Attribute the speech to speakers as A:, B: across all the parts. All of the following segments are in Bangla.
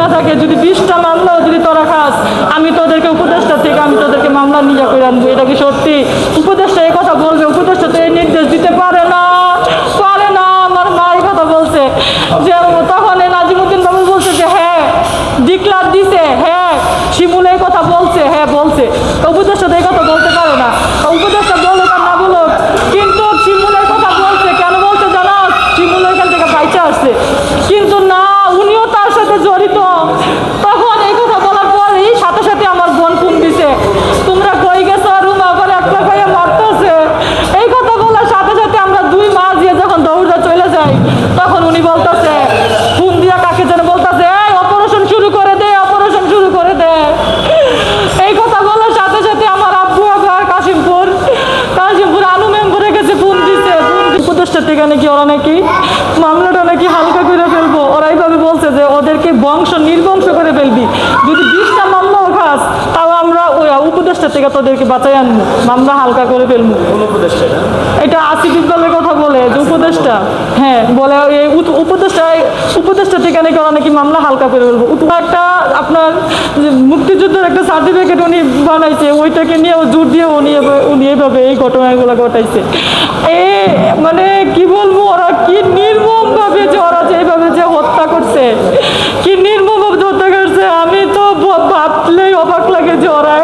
A: না থাকে, যদি বিশটা মামলাও যদি তোরা খাস, আমি তোদেরকে উপদেষ্টা থেকে আমি তোদেরকে মামলা নিয়ে করে আনব এটা কি সত্যি? উপদেষ্টা এই কথা বলবে, উপদেষ্টা তো এই নির্দেশ দিতে পারে না পারে না আমার মা এই কথা বলছে যে তখন এই নাজিমুদ্দিন বাবু বলছে যে হ্যাঁ ডিক্লার দিছে হ্যাঁ শিমুল এই কথা বলছে হ্যাঁ বলছে তো উপদেষ্টা তো এই কথা বলতে পারে না তো উপদেষ্টা বলুক আর না বলুক কিন্তু শিমুল এই কথা বলছে কেন বলছে জানো শিমুল এখান থেকে বাইচা আসছে কিন্তু না উনিও তার সাথে জড়িত তখন এই কথা বলার পরেই সাথে সাথে আমার বোন ফোন দিছে তোমরা কই গেছো রুমা করে একটা কইয়া মারতেছে এই কথা বলার সাথে সাথে আমরা দুই মাস দিয়ে যখন দৌড়া চলে তখন উনি বলতেছে ফোন দিয়া কাকে যেন বলতেছে এই অপারেশন শুরু করে দে অপারেশন শুরু করে দে। এই কথা বলার সাথে সাথে আমার আব্বু আবার কাশিমপুর কাশিমপুর আলু মেম্বরের কাছে ফোন দিছে ফোন দিয়ে থেকে নাকি ওরা নাকি মামলাটা নাকি হালকা করে ফেলব। ওরা এইভাবে বলছে যে ওদেরকে বংশ নির্বংশ করে ফেলবি। যদি বিশটা মামলাও খাস তাও আমরা ওই উপদেষ্টা থেকে তোদেরকে বাঁচাই আনব। মামলা হালকা করে ফেলব।
B: এটা?
A: আসিফ যে উপদেষ্টা হ্যাঁ বলে এই উপ- উপদেষ্টা উপদেষ্টা থেকে নাকি নাকি মামলা হালকা করে ফেলব একটা আপনার মুক্তিযুদ্ধের একটা সার্টিফিকেট উনি বানাইছে, ওইটাকে নিয়ে জোর দিয়ে উনি উনি এইভাবে এই ঘটনাগুলো ঘটাইছে। এ মানে কি বলব, ওরা কি নির্মম ভাবে যে ওরা যে এইভাবে যে হত্যা করছে, কি নির্মম ভাবে যে হত্যা করছে, আমি তো ভাবলেই অবাক লাগে যে ওরা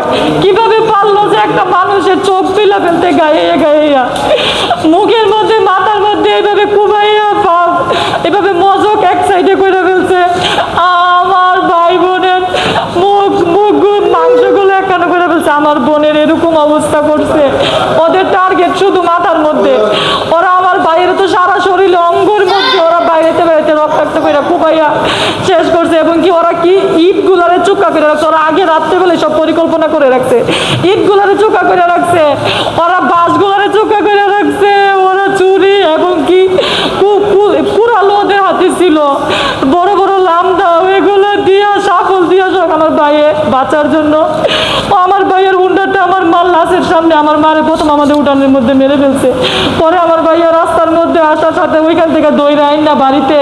A: কীভাবে পারল যে একটা মানুষের চোখ পিলা ফেলতে গায়ে গাইয়া মুখের মধ্যে আমার বোনের এরকম অবস্থা করছে। ওদের টার্গেট শুধু মাথার মধ্যে। ওরা আমার বাইরে তো সারা শরীরে অঙ্গর মধ্যে। ওরা বাইরেতে বাইরেতে রক্তাক্ত করে কুবাইয়া শেষ করছে এবং কি ওরা কি ইট গুলারে চুক্কা করে রাখছে? ওরা আগে রাত্রেবেলায় সব পরিকল্পনা করে রাখছে। ইট গুলারে চুক্কা করে রাখছে। ওরা বাস গুলারে চুক্কা করে রাখছে। ওরা চুরি এবং কি কুড়ালো ওদের হাতে ছিল। বড় বড় লামদা এগুলো দিয়া সাফল দিয়া সব আমার ভাইয়ে বাঁচার জন্য। আমার ভাইয়ের উন্ডাটা আমার মার লাশের সামনে আমার মারে প্রথম আমাদের উঠানের মধ্যে মেরে ফেলছে। পরে আমার ভাইয়া রাস্তার মধ্যে আসার সাথে ওইখান থেকে দইরা আইন না বাড়িতে।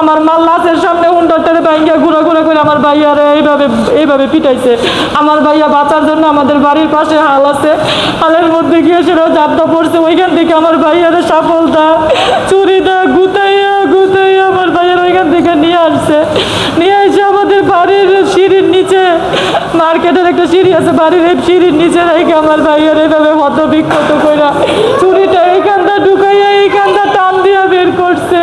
A: আমার মার লাশের সামনে উন্ডাটারে ভাইয়া ঘুরা ঘুরা করে আমার ভাইয়ারে এইভাবে এইভাবে পিটাইছে। আমার ভাইয়া বাঁচার জন্য আমাদের বাড়ির পাশে হাল আছে। হালের মধ্যে গিয়ে সেটা জাপটা পড়ছে। ওইখান থেকে আমার ভাইয়ারে গুতাইয়া গুতাইয়া আমার ভাইয়ার ওইখান থেকে নিয়ে আসছে। নিয়ে এসে আমাদের বাড়ির সিঁড়ির নিচে, মার্কেটের একটা সিঁড়ি আছে, বাড়ির এই সিঁড়ির নিচে রেখে আমার ভাইয়ার এইভাবে হত বিক্ষত কইরা চুরিটা এইখানটা ঢুকাইয়া এইখানটা টান দিয়ে বের করছে।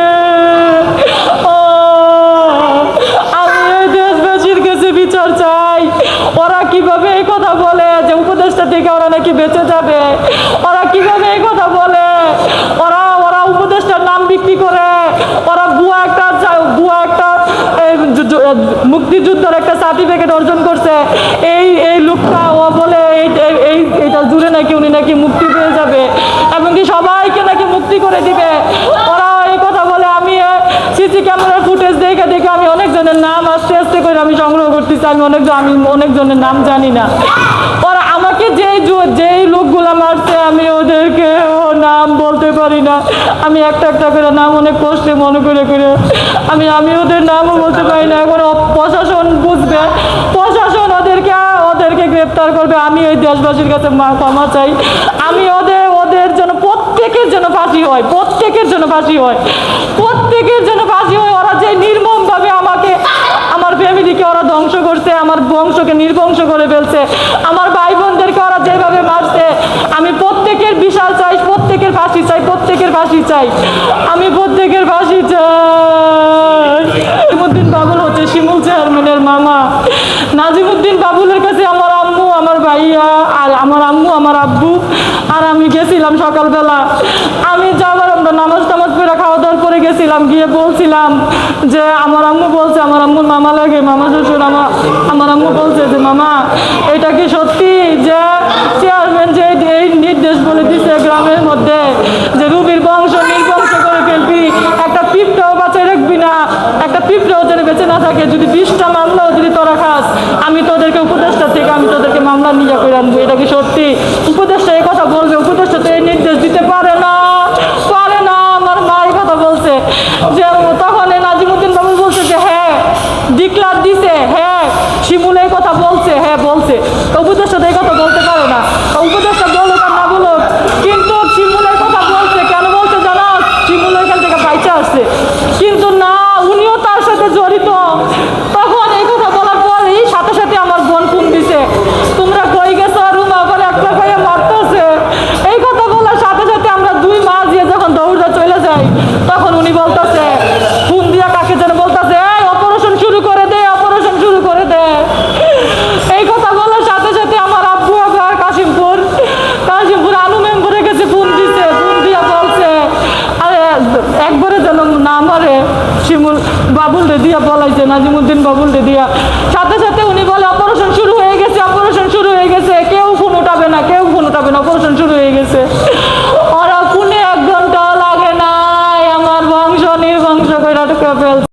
A: কীভাবে এই কথা বলে যে উপদেষ্টা থেকে ওরা নাকি বেঁচে যাবে? ওরা কীভাবে এই কথা বলে ওরা ওরা উপদেষ্টার নাম বিক্রি করে ওরা বুয়া একটা চা- বুয়া একটা এই যু- যু- মুক্তিযুদ্ধের একটা সার্টিফিকেট অর্জন করছে। এই এই লোকটা ও বলে, এই জুড়ে নাকি উনি নাকি মুক্তি পেয়ে যাবে। এমনকি সবাইকে নাকি মুক্তি করে দিবে। ওরা এই কথা বলে, আমি সিসি ক্যামেরার ফুটেজ দেখে দেখে আমি অনেকজনের নাম আস্তে আস্তে করে আমি সংগ্রহ করতেছি, আমি অনেক, আমি অনেকজনের নাম জানি না। ওরা যেই যেই মারছে, আমি ওদেরকে ও নাম বলতে পারি না। আমি একটা একটা করে নাম অনেক কষ্টে মনে করে করে আমি আমি ওদের নামও বলতে পারি না। এখন প্রশাসন বুঝবে। প্রশাসন ওদেরকে ওদেরকে গ্রেপ্তার করবে। আমি ওই দেশবাসীর কাছে ক্ষমা চাই। আমি ওদের ওদের জন্য প্রত্যেকের জন্য ফাঁসি হয়, প্রত্যেকের জন্য ফাঁসি হয়, প্রত্যেকের জন্য ফাঁসি হয়। ওরা যে নির্মমভাবে আমাকে আমার ফ্যামিলিকে ওরা ধ্বংস করছে, আমার বংশকে নির্বংশ করে ফেলছে, আমার ভাই বোনদেরকে ওরা যেভাবে মারছে, আমি প্রত্যেকের বিশাল চাই, প্রত্যেকের ফাঁসি চাই, প্রত্যেকের ফাঁসি চাই, আমি প্রত্যেকের ফাঁসি চাই। নাজিমুদ্দিন বাবুল হচ্ছে শিমুল চেয়ারম্যানের মামা। নাজিমুদ্দিন বাবুলের কাছে আমার আম্মু, আমার ভাইয়া, আর আমার আম্মু, আমার আব্বু, আর আমি গেছিলাম সকালবেলা। গেছিলাম গিয়ে বলছিলাম যে আমার আম্মু বলছে, আমার আম্মুর মামা লাগে, মামা শ্বশুর আমার আমার আম্মু বলছে যে, মামা, এটা কি সত্যি যে চেয়ারম্যান যে এই- নির্দেশ বলে দিছে গ্রামের মধ্যে যে রুবির বংশ, নির্বংশ করে ফেলবি, একটা পিঁপড়াও বাঁচাই রাখবি না, একটা পিঁপড়াও যেন বেঁচে না থাকে, যদি বিশটা মামলাও যদি তোরা খাস, আমি তোদেরকে উপদেষ্টা থেকে, আমি তোদেরকে মামলা নিয়ে করে আনব, এটা কি সত্যি? উপদেষ্টা এই কথা বলবে, উপদেষ্টা তো এই নির্দেশ দিতে পারে না আমার মা এই কথা বলছে যে তখন এই নাজিমুদ্দিন বাবু বলছে যে হ্যাঁ ডিক্লার দিছে নাই তখন উনি বলতেছে ফোন দিয়া কাকে যেন বলতেছে, এই অপারেশন শুরু করে দে অপারেশন শুরু করে দে। এই কথা বলার সাথে সাথে আমার আব্বু আবার কাশিমপুর কাশিমপুর আনু মেম্বরে গেছে, ফোন দিছে, ফোন দিয়া বলছে, আরে, একবারে যেন না মারে, শিমুল বাবুল রে দিয়া বলাইছে, নাজিমুদ্দিন বাবুল রে দিয়া। সাথে সাথে উনি বলে অপারেশন শুরু হয়ে গেছে অপারেশন শুরু হয়ে গেছে, কেউ ফোন উঠাবে না, কেউ ফোন উঠাবে না অপারেশন শুরু হয়ে গেছে। ওরা